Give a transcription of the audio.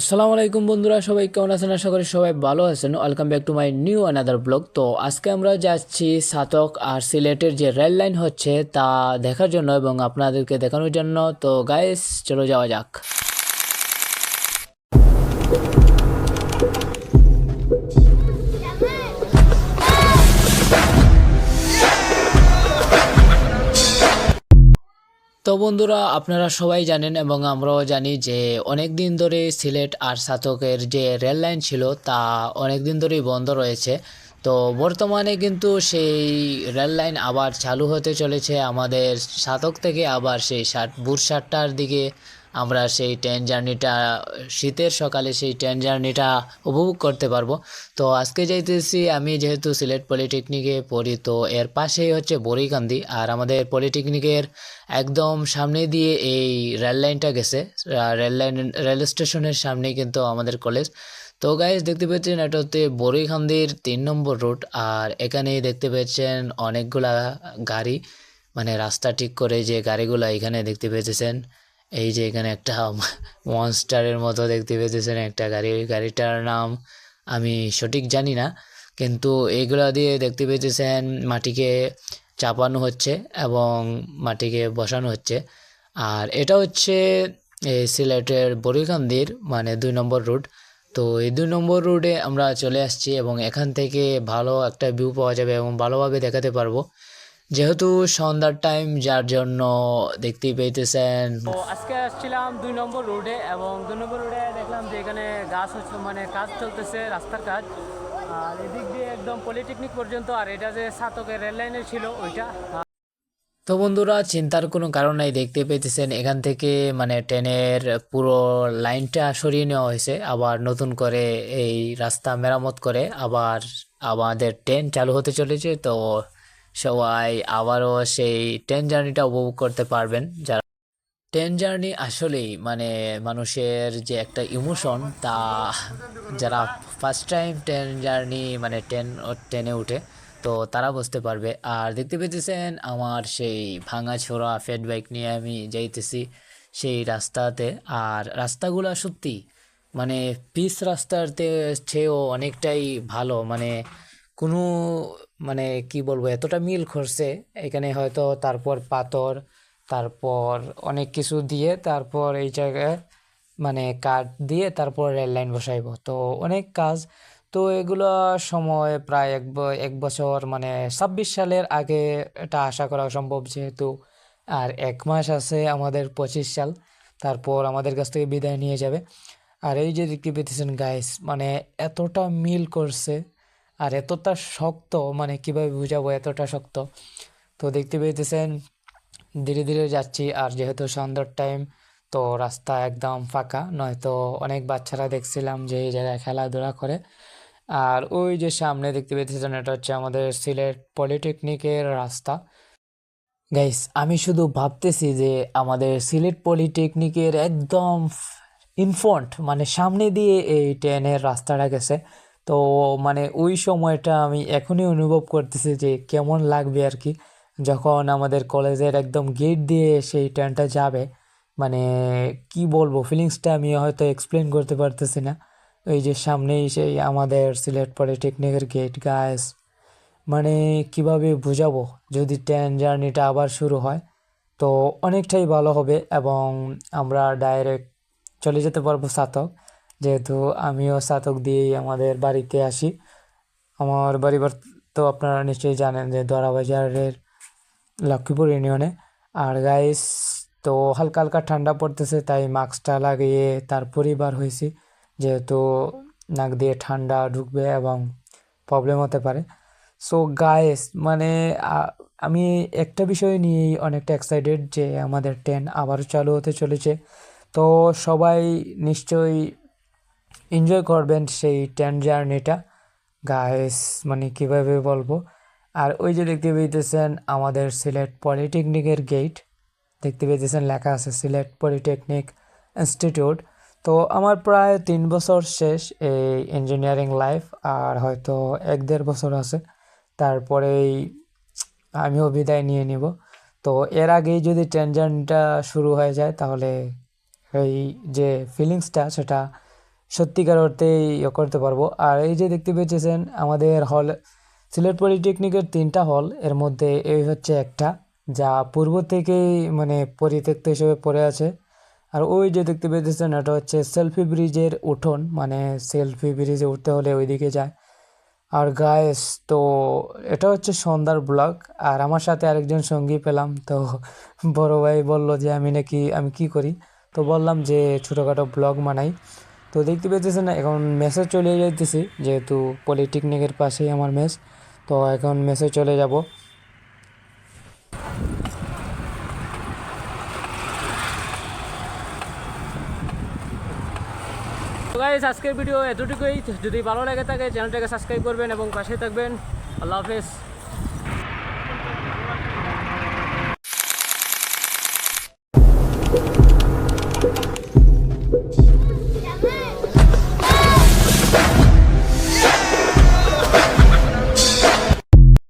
আসসালামু আলাইকুম বন্ধুরা, সবাই কেমন আছেন? আশা করি সবাই ভালো আছেন। Welcome back to my new another blog তো আজকে আমরা যাচ্ছি সাতক আর সিলেটের যে রেল লাইন হচ্ছে, তা দেখার জন্য এবং আপনাদেরকে দেখানোর জন্য। তো গাইস চলো যাওয়া যাক। তো বন্ধুরা, আপনারা সবাই জানেন এবং আমরাও জানি যে অনেক দিন ধরে সিলেট আর সাতকের যে রেল লাইন ছিল তা অনেক দিন ধরেই বন্ধ রয়েছে। তো বর্তমানে কিন্তু সেই রেল লাইন আবার চালু হতে চলেছে। আমাদের সাতক থেকে আবার সেই ষাট সাতটার দিকে আমরা সেই ট্রেন জার্নিটা শীতের সকালে সেই ট্রেন জার্নিটা উপভোগ করতে পারব। তো আজকে যাইতেছি, আমি যেহেতু সিলেট পলিটেকনিকে পড়ি, তো এর পাশেই হচ্ছে বড়িকান্দি আর আমাদের পলিটেকনিকের একদম সামনে দিয়ে এই রেল লাইনটা গেছে। রেল লাইন, রেল স্টেশনের সামনেই কিন্তু আমাদের কলেজ তো গাইজ দেখতে পাচ্ছেন এটা হচ্ছে বড়িখান্দির তিন নম্বর রুট আর এখানেই দেখতে পেয়েছেন অনেকগুলা গাড়ি। মানে রাস্তা ঠিক করে যে গাড়িগুলো এখানে দেখতে পেয়েছেন। এই যে এখানে একটা মনস্টারের মতো দেখতে পেয়েছেন একটা গাড়ি, ওই গাড়িটার নাম আমি সঠিক জানি না, কিন্তু এইগুলা দিয়ে দেখতে পেয়েছেন মাটিকে চাপানো হচ্ছে এবং মাটিকে বসানো হচ্ছে। আর এটা হচ্ছে এই সিলেটের বড়িকান্দির মানে দুই নম্বর রুট তো এই দুই নম্বর রুটে আমরা চলে আসছি এবং এখান থেকে ভালো একটা ভিউ পাওয়া যাবে এবং ভালোভাবে দেখাতে পারব। যেহেতু সন্ধ্যার টাইম যার জন্য দেখতেই পেতেছেন তো আজকে আসছিলাম দুই নম্বর রোডে এবং দুই নম্বর রোডে দেখলাম যে এখানে গাছ হচ্ছে মানে কাজ চলতেছে রাস্তার কাজ। আর এদিক দিয়ে একদম পলিটেকনিক পর্যন্ত আর এটা যে সাতকের রেল লাইনের ছিল ওইটা। তো বন্ধুরা চিন্তার কোনো কারণ নাই দেখতে পেতেছেন এখান থেকে মানে ট্রেনের পুরো লাইনটা সরিয়ে নেওয়া হয়েছে। আবার নতুন করে এই রাস্তা মেরামত করে আবার আমাদের ট্রেন চালু হতে চলেছে। তো সবাই আবারও সেই ট্রেন জার্নিটা উপভোগ করতে পারবেন। যারা ট্রেন জার্নি আসলেই মানে মানুষের যে একটা ইমোশন, তা যারা ফার্স্ট টাইম ট্রেন জার্নি মানে ট্রেন, ট্রেনে উঠে, তো তারা বুঝতে পারবে। আর দেখতে পেতেছেন আমার সেই ভাঙা ছোড়া ফেড বাইক নিয়ে আমি যাইতেছি সেই রাস্তাতে। আর রাস্তাগুলো সত্যি মানে পিচ রাস্তাতে চেয়েও অনেকটাই ভালো। মানে কোনো মানে কি বলব, এতটা মিল করছে এখানে হয়তো তারপর পাথর, তারপর অনেক কিছু দিয়ে তারপর এই জায়গায় মানে কাঠ দিয়ে তারপর রেল লাইন বসাইবো। তো অনেক কাজ। তো এগুলো সময় প্রায় এক এক বছর মানে ছাব্বিশ সালের আগে এটা আশা করা সম্ভব যেহেতু। আর এক মাস আছে আমাদের পঁচিশ সাল, তারপর আমাদের কাছ থেকে বিদায় নিয়ে যাবে। আর এই যে দেখতে পেতেছেন গাইস মানে এতটা মিল করছে। আর এতটা শক্ত মানে কীভাবে বুঝাবো এতটা শক্ত? তো দেখতে পেতেছেন ধীরে ধীরে যাচ্ছি আর যেহেতু সন্ধ্যার টাইম তো রাস্তা একদম ফাঁকা। নয়তো অনেক বাচ্চারা দেখছিলাম যে এই জায়গায় খেলাধুলা করে। আর ওই যে সামনে দেখতে পেতেছেন এটা হচ্ছে আমাদের সিলেট পলিটেকনিকের রাস্তা। গাইস আমি শুধু ভাবতেছি যে আমাদের সিলেট পলিটেকনিকের একদম ইনফ্রন্ট মানে সামনে দিয়ে এই ট্রেনের রাস্তাটা গেছে। তো মানে ওই সময়টা আমি এখনই অনুভব করতেছি যে কেমন লাগবে আর কি। যখন আমাদের কলেজের একদম গেট দিয়ে সেই ট্রেনটা যাবে মানে কি বলব ফিলিংসটা আমি হয়তো এক্সপ্লেন করতে পারতেছি না। ওই যে সামনেই সেই আমাদের সিলেট পলিটেকনিকের গেট গাইস মানে কীভাবে বোঝাবো যদি ট্রেন জার্নিটা আবার শুরু হয়? তো অনেকটাই ভালো হবে এবং আমরা ডাইরেক্ট চলে যেতে পারব সাতক যেহেতু আমিও স্নাতক দিয়েই আমাদের বাড়িতে আসি। আমার বাড়ি বার- তো আপনারা নিশ্চয়ই জানেন যে দরাবাজারের লক্ষ্মীপুর ইউনিয়নে। আর গাইস তো হালকা হালকা ঠান্ডা পড়তেছে, তাই মাস্কটা লাগিয়ে তারপরেই বার হয়েছি। যেহেতু নাক দিয়ে ঠান্ডা ঢুকবে এবং প্রবলেম হতে পারে। সো গাইস মানে আমি একটা বিষয় নিয়েই অনেকটা এক্সাইটেড যে আমাদের ট্রেন আবারও চালু হতে চলেছে। তো সবাই নিশ্চয়ই এনজয় করবেন সেই ট্রেন জার্নিটা। গাইস মানে কীভাবে বলব? আর ওই যে দেখতে পেতেছেন আমাদের সিলেট পলিটেকনিকের গেট দেখতে পেতেছেন লেখা আছে সিলেট পলিটেকনিক ইনস্টিটিউট। তো আমার প্রায় তিন বছর শেষ এই ইঞ্জিনিয়ারিং লাইফ আর হয়তো এক দেড় বছর আছে। তারপরেই আমিও বিদায় নিয়ে নিব। তো এর আগেই যদি ট্রেন জার্নিটা শুরু হয়ে যায়, তাহলে এই যে ফিলিংসটা সেটা সত্যিকার অর্থে ইয়ে করতে পারব। আর এই যে দেখতে পেয়েছেন, আমাদের হল, সিলেট পলিটেকনিকের তিনটা হল, এর মধ্যে এই হচ্ছে একটা, যা পূর্ব থেকেই মানে পরিত্যক্ত হিসেবে পড়ে আছে। আর ওই যে দেখতে পেয়েছেন, এটা হচ্ছে সেলফি ব্রিজের উঠোন মানে সেলফি ব্রিজে উঠতে হলে ওইদিকে যায়। আর গায়েস তো এটা হচ্ছে সন্ধ্যার ব্লগ আর আমার সাথে আরেকজন সঙ্গী পেলাম, তো বড় ভাই বলল যে, আমি নাকি, আমি কি করি? তো বললাম যে, ছোটোখাটো ব্লগ বানাই। তো দেখতে পেতেছেন এখন মেসে চলে যাইতেছি, যেহেতু পলিটেকনিকের পাশেই আমার মেস তো এখন মেসে চলে যাব। আজকের ভিডিও এতটুকুই। যদি ভালো লাগে থাকে চ্যানেলটাকে সাবস্ক্রাইব করবেন এবং পাশে থাকবেন। আল্লাহ হাফেজ।